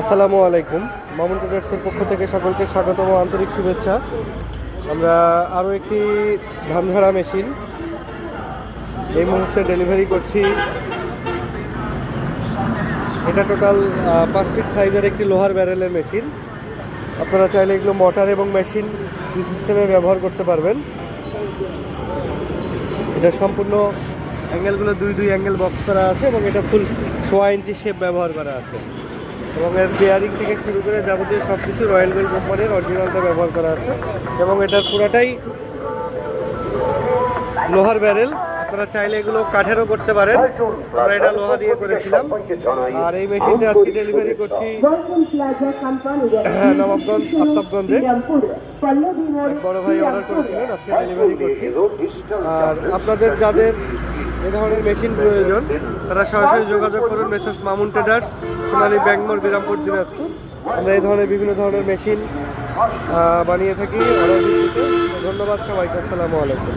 আসসালামু আলাইকুম। মামুন ট্রেডার্সের পক্ষ থেকে সকলকে স্বাগতম, আন্তরিক শুভেচ্ছা। আমরা আরও একটি ধান ঝাড়া মেশিন এই মুহূর্তে ডেলিভারি করছি। এটা টোটাল পাঁচ ফিট সাইজের একটি লোহার ব্যারেলের মেশিন। আপনারা চাইলে এগুলো মোটর এবং মেশিন দুই সিস্টেমে ব্যবহার করতে পারবেন। এটা সম্পূর্ণ অ্যাঙ্গেলগুলো দুই দুই অ্যাঙ্গেল বক্স করা আছে এবং এটা ফুল সোয়া ইঞ্চি শেপ ব্যবহার করা আছে। এবং এর বেয়ারিং থেকে শুরু করে যাবতীয় সব কিছু রয়্যাল বেল কোম্পানির অরিজিনালটা ব্যবহার করা আছে। এবং এটার পুরাটাই লোহার ব্যারেল আপনারা চাইলে এগুলো কাঠেরও করতে পারেন। আমরা এটা লোহা দিয়ে করেছিলাম। আর এই মেশিনটা আজকে ডেলিভারি করছি নবাবগঞ্জ, আফতাবগঞ্জে। বড় ভাই অর্ডার করেছিলেন আজকে ডেলিভারি করছি। আর আপনাদের যাদের এ ধরনের মেশিন প্রয়োজন। তারা সরাসরি যোগাযোগ করুন মেসেস মামুন ট্রেডার্স, সোনালী ব্যাঙ্গমোর বিরামপুর, দিনাজপুর। আমরা এই ধরনের বিভিন্ন ধরনের মেশিন বানিয়ে থাকি। ধন্যবাদ সবাইকে, আসসালামু আলাইকুম।